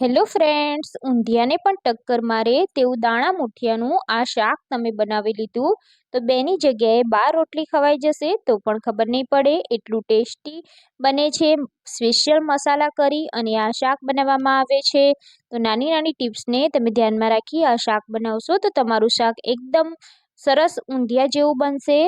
Hello friends, ઊંધિયાને પણ ટક્કર મારે તેવું દાણા મુઠિયાનું આ શાક તમે બનાવી લીધું. તો બેની જગ્યાએ બાર રોટલી ખવાઈ જશે તો પણ ખબર નહીં પડે, એટલું ટેસ્ટી બને છે. સ્પેશિયલ મસાલા કરી અને આ શાક બનાવવામાં આવે છે. તો નાની નાની ટિપ્સને તમે ધ્યાનમાં રાખી આ શાક બનાવશો તો તમારું શાક એકદમ સરસ ઊંધિયા જેવું બનશે.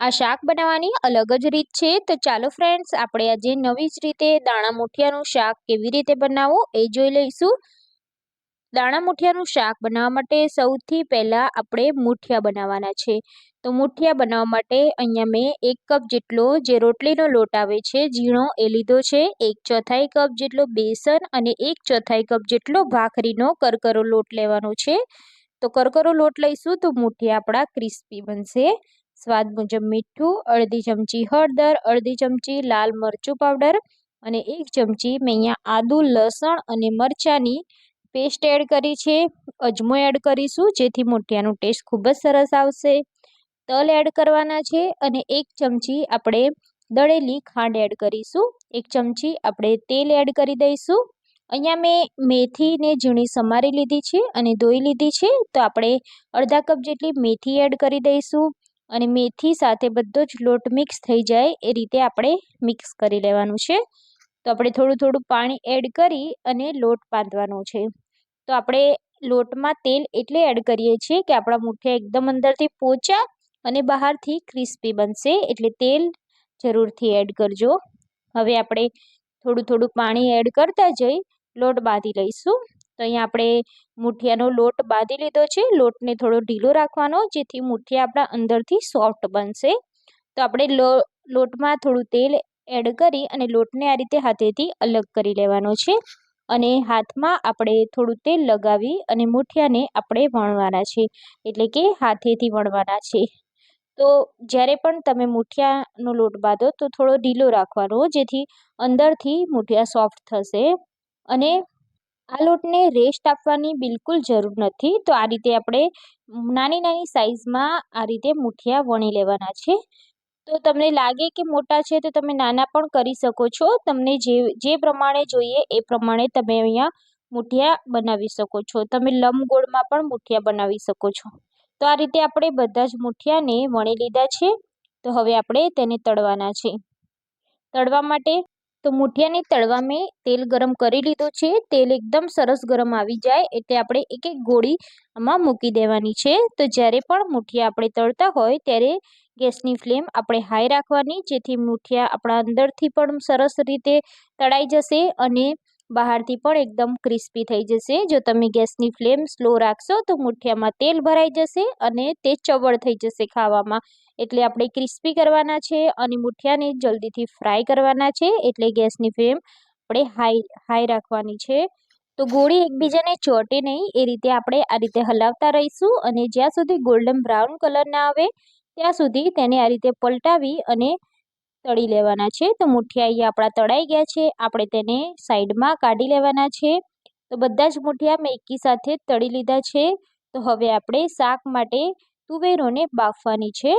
આ શાક બનાવવાની અલગ જ રીત છે. તો ચાલો ફ્રેન્ડ્સ આપણે આજે નવી જ રીતે દાણા મુઠિયાનું શાક કેવી રીતે બનાવવું એ જોઈ લઈશું. દાણા મુઠિયાનું શાક બનાવવા માટે સૌથી પહેલાં આપણે મુઠિયા બનાવવાના છે. તો મુઠિયા બનાવવા માટે અહીંયા મેં એક કપ જેટલો જે રોટલીનો લોટ આવે છે, ઝીણો એ લીધો છે, એક ચોથાઈ કપ જેટલો બેસન અને એક ચોથાઈ કપ જેટલો ભાખરીનો કરકરો લોટ લેવાનો છે. તો કરકરો લોટ લઈશું તો મુઠિયા આપણા ક્રિસ્પી બનશે. સ્વાદ મુજબ મીઠું, અડધી ચમચી હળદર, અડધી ચમચી લાલ મરચું પાવડર અને એક ચમચી મેં અહીંયા આદુ, લસણ અને મરચાંની પેસ્ટ એડ કરી છે. અજમો એડ કરીશું, જેથી મુઠિયાનું ટેસ્ટ ખૂબ જ સરસ આવશે. તલ એડ કરવાના છે અને એક ચમચી આપણે દળેલી ખાંડ એડ કરીશું. એક ચમચી આપણે તેલ એડ કરી દઈશું. અહીંયા મેં મેથીને ઝીણી સમારી લીધી છે અને ધોઈ લીધી છે. તો આપણે અડધા કપ જેટલી મેથી એડ કરી દઈશું. અને મેથી સાથે બધો જ લોટ મિક્સ થઈ જાય એ રીતે આપણે મિક્સ કરી લેવાનું છે. તો આપણે થોડું થોડું પાણી એડ કરી અને લોટ બાંધવાનો છે. તો આપણે લોટમાં તેલ એટલે એડ કરીએ છીએ કે આપણા મુઠ્ઠા એકદમ અંદરથી પોચા અને બહારથી ક્રિસ્પી બનશે એટલે તેલ જરૂરથી એડ કરજો. હવે આપણે થોડું થોડું પાણી એડ કરતા જઈ લોટ બાંધી લઈશું. તો અહીંયા આપણે મુઠિયાનો લોટ બાંધી લીધો છે. લોટને થોડો ઢીલો રાખવાનો, જેથી મુઠિયા આપણા અંદરથી સોફ્ટ બનશે. તો આપણે લોટમાં થોડું તેલ એડ કરી અને લોટને આ રીતે હાથેથી અલગ કરી લેવાનો છે. અને હાથમાં આપણે થોડું તેલ લગાવી અને મુઠિયાને આપણે વણવાના છે. એટલે કે હાથેથી વણવાના છે. તો જ્યારે પણ તમે મુઠિયાનો લોટ બાંધો તો થોડો ઢીલો રાખવાનો, જેથી અંદરથી મુઠિયા સોફ્ટ થશે. અને આ લોટને રેસ્ટ આપવાની બિલકુલ જરૂર નથી. તો આ રીતે આપણે નાની નાની સાઇઝમાં આ રીતે મુઠિયા વણી લેવાના છે. તો તમને લાગે કે મોટા છે તો તમે નાના પણ કરી શકો છો. તમને જે જે પ્રમાણે જોઈએ એ પ્રમાણે તમે અહીંયા મુઠિયા બનાવી શકો છો. તમે લંબગોળમાં પણ મુઠિયા બનાવી શકો છો. તો આ રીતે આપણે બધા જ મુઠિયાને વણી લીધા છે. તો હવે આપણે તેને તળવાના છે. તળવા માટે તો મૂઠિયાને તળવા મેં તેલ ગરમ કરી લીધું છે. તેલ એકદમ સરસ ગરમ આવી જાય એટલે આપણે એક એક ગોળી આમાં મૂકી દેવાની છે. તો જ્યારે પણ મૂઠિયા આપણે તળતા હોય ત્યારે ગેસની ફ્લેમ આપણે હાઈ રાખવાની, જેથી મૂઠિયા આપણા અંદરથી પણ સરસ રીતે તળાઈ જશે અને બહારથી પણ એકદમ ક્રિસ્પી થઈ જશે. જો તમે ગેસની ફ્લેમ સ્લો રાખશો તો મૂઠિયામાં તેલ ભરાઈ જશે અને તે ચવળ થઈ જશે ખાવામાં. એટલે આપણે ક્રિસ્પી કરવાના છે અને મુઠિયાને જલ્દીથી ફ્રાય કરવાના છે એટલે ગેસની ફ્લેમ આપણે હાઈ હાઈ રાખવાની છે. તો ગોળી એકબીજાને ચોટે નહીં, એ રીતે આપણે આ રીતે હલાવતા રહીશું અને જ્યાં સુધી ગોલ્ડન બ્રાઉન કલર ના આવે, ત્યાં સુધી તેને આ રીતે પલટાવી અને તળી લેવાના છે. તો મુઠિયા અહીંયા આપણા તળાઈ ગયા છે, આપણે તેને સાઈડમાં કાઢી લેવાના છે. તો બધા જ મુઠિયા મેં એકી સાથે તળી લીધા છે. તો હવે આપણે શાક માટે તુવેરોને બાફવાની છે.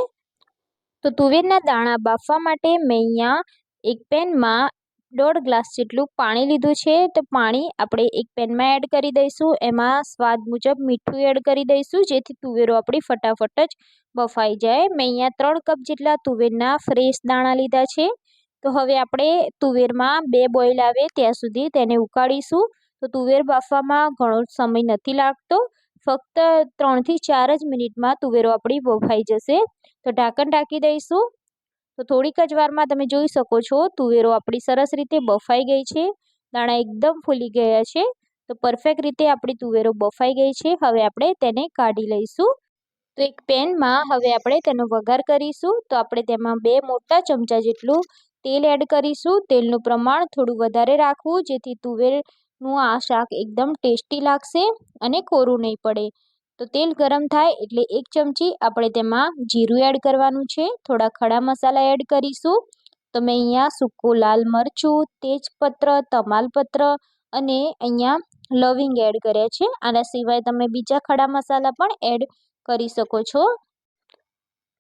તો તુવેરના દાણા બાફવા માટે મેં અહીંયા એક પેનમાં દોઢ ગ્લાસ જેટલું પાણી લીધું છે. તો પાણી આપણે એક પેનમાં એડ કરી દઈશું. એમાં સ્વાદ મુજબ મીઠું એડ કરી દઈશું, જેથી તુવેરો આપણી ફટાફટ જ બફાઈ જાય. મેં અહીંયા ત્રણ કપ જેટલા તુવેરના ફ્રેશ દાણા લીધા છે. તો હવે આપણે તુવેરમાં બે બોઇલ આવે ત્યાં સુધી તેને ઉકાળીશું. તો તુવેર બાફવામાં ઘણો સમય નથી લાગતો. ફક્ત ત્રણથી ચાર જ મિનિટમાં તુવેરો આપણી બફાઈ જશે. તો ઢાંકણ ઢાંકી દઈશું. તો થોડીક જ વારમાં તમે જોઈ શકો છો, તુવેરો આપણી સરસ રીતે બફાઈ ગઈ છે. દાણા એકદમ ફૂલી ગયા છે. તો પરફેક્ટ રીતે આપણી તુવેરો બફાઈ ગઈ છે. હવે આપણે તેને કાઢી લઈશું. તો એક પેનમાં હવે આપણે તેનો વઘાર કરીશું. તો આપણે તેમાં બે મોટા ચમચા જેટલું તેલ એડ કરીશું. તેલનું પ્રમાણ થોડું વધારે રાખવું, જેથી તુવેરનું આ શાક એકદમ ટેસ્ટી લાગશે અને કોરું નહીં પડે. તો તેલ ગરમ થાય એટલે એક ચમચી આપણે તેમાં જીરું એડ કરવાનું છે. થોડા ખડા મસાલા એડ કરીશું. તો મેં અહીંયા સૂકું લાલ મરચું, તેજપત્ર, તમાલપત્ર અને અહીંયા લવિંગ એડ કર્યા છે. આના સિવાય તમે બીજા ખડા મસાલા પણ એડ કરી શકો છો.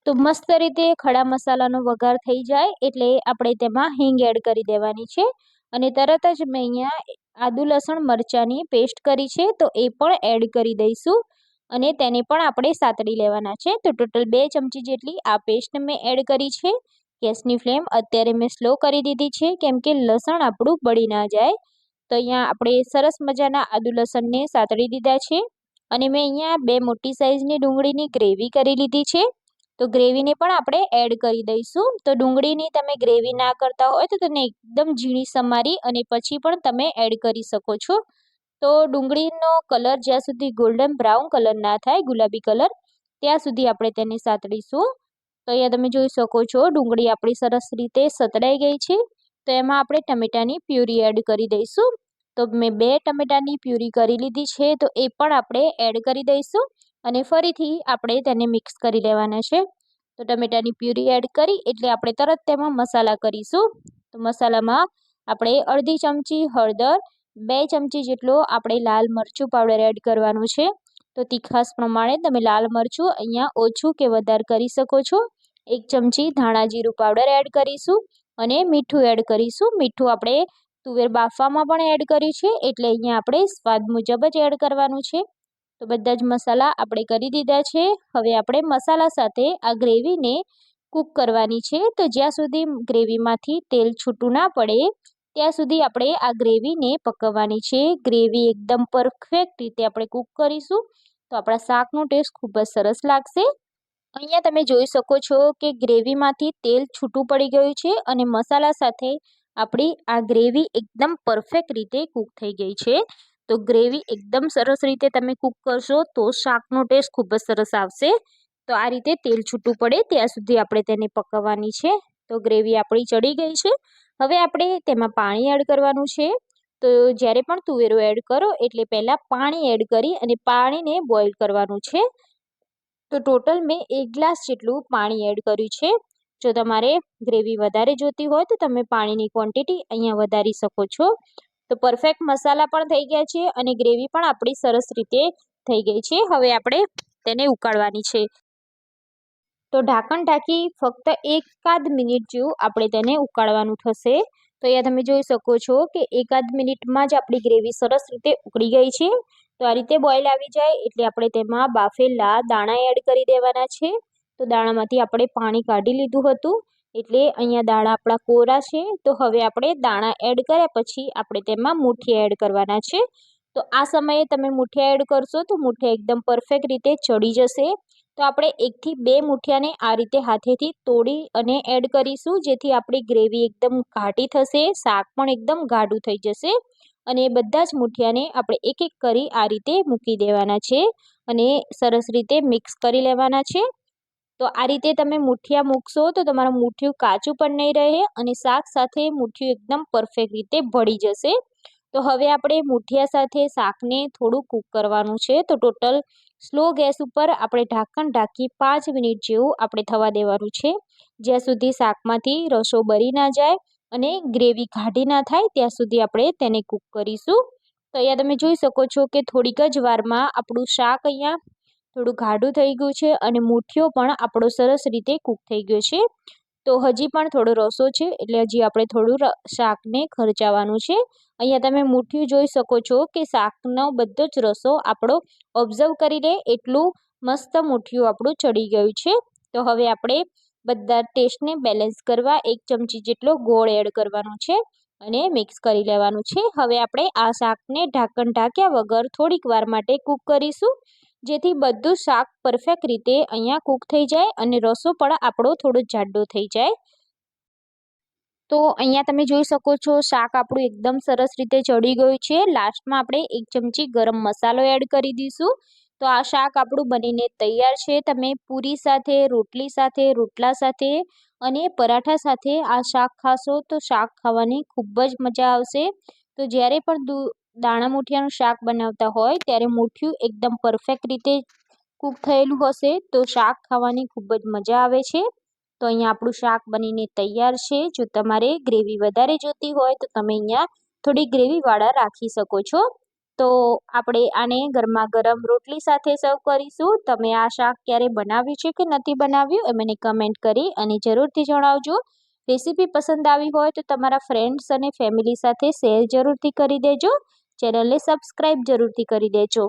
તો મસ્ત રીતે ખડા મસાલાનો વઘાર થઈ જાય એટલે આપણે તેમાં હિંગ એડ કરી દેવાની છે. અને તરત જ મેં અહીંયા આદુ લસણ મરચાંની પેસ્ટ કરી છે, તો એ પણ એડ કરી દઈશું. અને તેને પણ આપણે સાતળી લેવાના છે. તો ટોટલ બે ચમચી જેટલી આ પેસ્ટ મેં એડ કરી છે. ગેસની ફ્લેમ અત્યારે મેં સ્લો કરી દીધી છે, કેમ કે લસણ આપણું બળી ના જાય. તો અહીંયા આપણે સરસ મજાના આદુ લસણને સાતળી દીધા છે. અને મેં અહીંયા બે મોટી સાઇઝની ડુંગળીની ગ્રેવી કરી લીધી છે. તો ગ્રેવીને પણ આપણે એડ કરી દઈશું. તો ડુંગળીની તમે ગ્રેવી ના કરતા હોય તો તેને એકદમ ઝીણી સમારી અને પછી પણ તમે એડ કરી શકો છો. તો ડુંગળીનો કલર જ્યાં સુધી ગોલ્ડન બ્રાઉન કલર ના થાય, ગુલાબી કલર, ત્યાં સુધી આપણે તેને સાતળીશું તો અહીંયા તમે જોઈ શકો છો, ડુંગળી આપણી સરસ રીતે સતડાઈ ગઈ છે. તો એમાં આપણે ટમેટાની પ્યુરી એડ કરી દઈશું. તો મેં બે ટમેટાની પ્યુરી કરી લીધી છે, તો એ પણ આપણે એડ કરી દઈશું. અને ફરીથી આપણે તેને મિક્સ કરી લેવાના છે. તો ટમેટાની પ્યુરી એડ કરી, એટલે આપણે તરત તેમાં મસાલા કરીશું. તો મસાલામાં આપણે અડધી ચમચી હળદર, બે ચમચી જેટલો આપણે લાલ મરચું પાવડર એડ કરવાનું છે. તો તીખાસ પ્રમાણે તમે લાલ મરચું અહીંયા ઓછું કે વધારે કરી શકો છો. એક ચમચી ધાણા જીરું પાવડર એડ કરીશું અને મીઠું એડ કરીશું. મીઠું આપણે તુવેર બાફવામાં પણ એડ કર્યું છે, એટલે અહીંયા આપણે સ્વાદ મુજબ જ એડ કરવાનું છે. તો બધા જ મસાલા આપણે કરી દીધા છે. હવે આપણે મસાલા સાથે આ ગ્રેવીને કૂક કરવાની છે. તો જ્યાં સુધી ગ્રેવીમાંથી તેલ છૂટું ના પડે, ત્યાં સુધી આપણે આ ગ્રેવીને પકવવાની છે. ગ્રેવી એકદમ પરફેક્ટ રીતે આપણે કૂક કરીશું, તો આપણા શાકનો ટેસ્ટ ખૂબ જ સરસ લાગશે. અહીંયા તમે જોઈ શકો છો કે ગ્રેવીમાંથી તેલ છૂટું પડી ગયું છે અને મસાલા સાથે આપણી આ ગ્રેવી એકદમ પરફેક્ટ રીતે કૂક થઈ ગઈ છે. તો ગ્રેવી એકદમ સરસ રીતે તમે કૂક કરશો તો શાકનો ટેસ્ટ ખૂબ જ સરસ આવશે. તો આ રીતે તેલ છૂટું પડે ત્યાં સુધી આપણે તેને પકવવાની છે. તો ગ્રેવી આપણી ચડી ગઈ છે. હવે આપણે તેમાં પાણી એડ કરવાનું છે. તો જ્યારે પણ તુવેરો એડ કરો એટલે પહેલાં પાણી એડ કરી અને પાણીને બોઇલ કરવાનું છે. તો ટોટલ મેં એક ગ્લાસ જેટલું પાણી એડ કર્યું છે. જો તમારે ગ્રેવી વધારે જોતી હોય તો તમે પાણીની ક્વોન્ટિટી અહીંયા વધારી શકો છો. તો પરફેક્ટ મસાલા પણ થઈ ગયા છે અને ગ્રેવી પણ આપણી સરસ રીતે થઈ ગઈ છે. હવે આપણે તેને ઉકાળવાની છે. તો ઢાંકણ ઢાંકી ફક્ત એકાદ મિનિટ જેવું આપણે તેને ઉકાળવાનું થશે. તો અહીંયા તમે જોઈ શકો છો કે એકાદ મિનિટમાં જ આપણી ગ્રેવી સરસ રીતે ઉકળી ગઈ છે. તો આ રીતે બોઇલ આવી જાય એટલે આપણે તેમાં બાફેલા દાણા એડ કરી દેવાના છે. તો દાણામાંથી આપણે પાણી કાઢી લીધું હતું. એટલે અહીંયા દાણા આપણા કોરા છે. તો હવે આપણે દાણા એડ કર્યા પછી આપણે તેમાં મુઠિયા એડ કરવાના છે. તો આ સમયે તમે મુઠિયા એડ કરશો તો મુઠિયા એકદમ પરફેક્ટ રીતે ચડી જશે. તો આપણે એકથી બે મુઠિયાને આ રીતે હાથેથી તોડી અને એડ કરીશું, જેથી આપણી ગ્રેવી એકદમ ઘાટી થશે, શાક પણ એકદમ ગાઢું થઈ જશે. અને બધા જ મુઠિયાને આપણે એક એક કરી આ રીતે મૂકી દેવાના છે. અને સરસ રીતે મિક્સ કરી લેવાના છે. તો આ રીતે તમે મુઠિયા મૂકશો તો તમારું મુઠિયું કાચું પણ નહીં રહે અને શાક સાથે મુઠ્યું એકદમ પરફેક્ટ રીતે ભળી જશે. તો હવે આપણે મુઠિયા સાથે શાકને થોડું કૂક કરવાનું છે. તો ટોટલ સ્લો ગેસ ઉપર આપણે ઢાંકણ ઢાંકી પાંચ મિનિટ જેવું આપણે થવા દેવાનું છે. જ્યાં સુધી શાકમાંથી રસો બળી ના જાય અને ગ્રેવી ઘાટી ના થાય, ત્યાં સુધી આપણે તેને કૂક કરીશું. તો અહીંયા તમે જોઈ શકો છો કે થોડીક જ વારમાં આપણું શાક અહીંયા થોડું ગાઢું થઈ ગયું છે અને મુઠ્ઠીઓ પણ આપણો સરસ રીતે કૂક થઈ ગયો છે. તો હજી પણ થોડો રસો છે, એટલે હજી આપણે થોડું શાકને ખર્ચાવાનું છે. અહીંયા તમે મુઠ્ઠીયું જોઈ શકો છો કે શાકનો બધો જ રસો આપણો ઓબ્ઝર્વ કરી લે એટલું મસ્ત મુઠ્ઠીયું આપણું ચડી ગયું છે. તો હવે આપણે બધા ટેસ્ટને બેલેન્સ કરવા એક ચમચી જેટલો ગોળ એડ કરવાનો છે અને મિક્સ કરી લેવાનું છે. હવે આપણે આ શાકને ઢાંકણ ઢાંક્યા વગર થોડીક વાર માટે કૂક કરીશું. જેથી બધું શાક પરફેક્ટ રીતે અહીંયા કૂક થઈ જાય અને રસો પણ આપણો થોડો જાડો થઈ જાય. તો અહીંયા તમે જોઈ શકો છો શાક આપણું એકદમ સરસ રીતે ચડી ગયું છે. લાસ્ટમાં આપણે એક ચમચી ગરમ મસાલો એડ કરી દઈશું. તો આ શાક આપણું બનીને તૈયાર છે. તમે પૂરી સાથે, રોટલી સાથે, રોટલા સાથે અને પરાઠા સાથે આ શાક ખાશો તો શાક ખાવાની ખૂબ જ મજા આવશે. તો જ્યારે પણ દાણા મૂઠિયાનું શાક બનાવતા હોય ત્યારે મૂઠિયું એકદમ પરફેક્ટ રીતે કૂક થયેલું હશે. તો શાક ખાવાની ખૂબ જ મજા આવે છે. તો અહીંયા આપણું શાક બનીને તૈયાર છે. જો તમારે ગ્રેવી વધારે જોતી હોય તો તમે અહીંયા થોડી ગ્રેવીવાળા રાખી શકો છો. તો આપણે આને ગરમા ગરમ રોટલી સાથે સર્વ કરીશું. તમે આ શાક ક્યારે બનાવ્યું છે કે નથી બનાવ્યું એ મને કમેન્ટ કરી અને જરૂરથી જણાવજો. રેસીપી પસંદ આવી હોય તો તમારા ફ્રેન્ડ્સ અને ફેમિલી સાથે શેર જરૂરથી કરી દેજો. ચેનલને સબસ્ક્રાઈબ જરૂરથી કરી દેજો.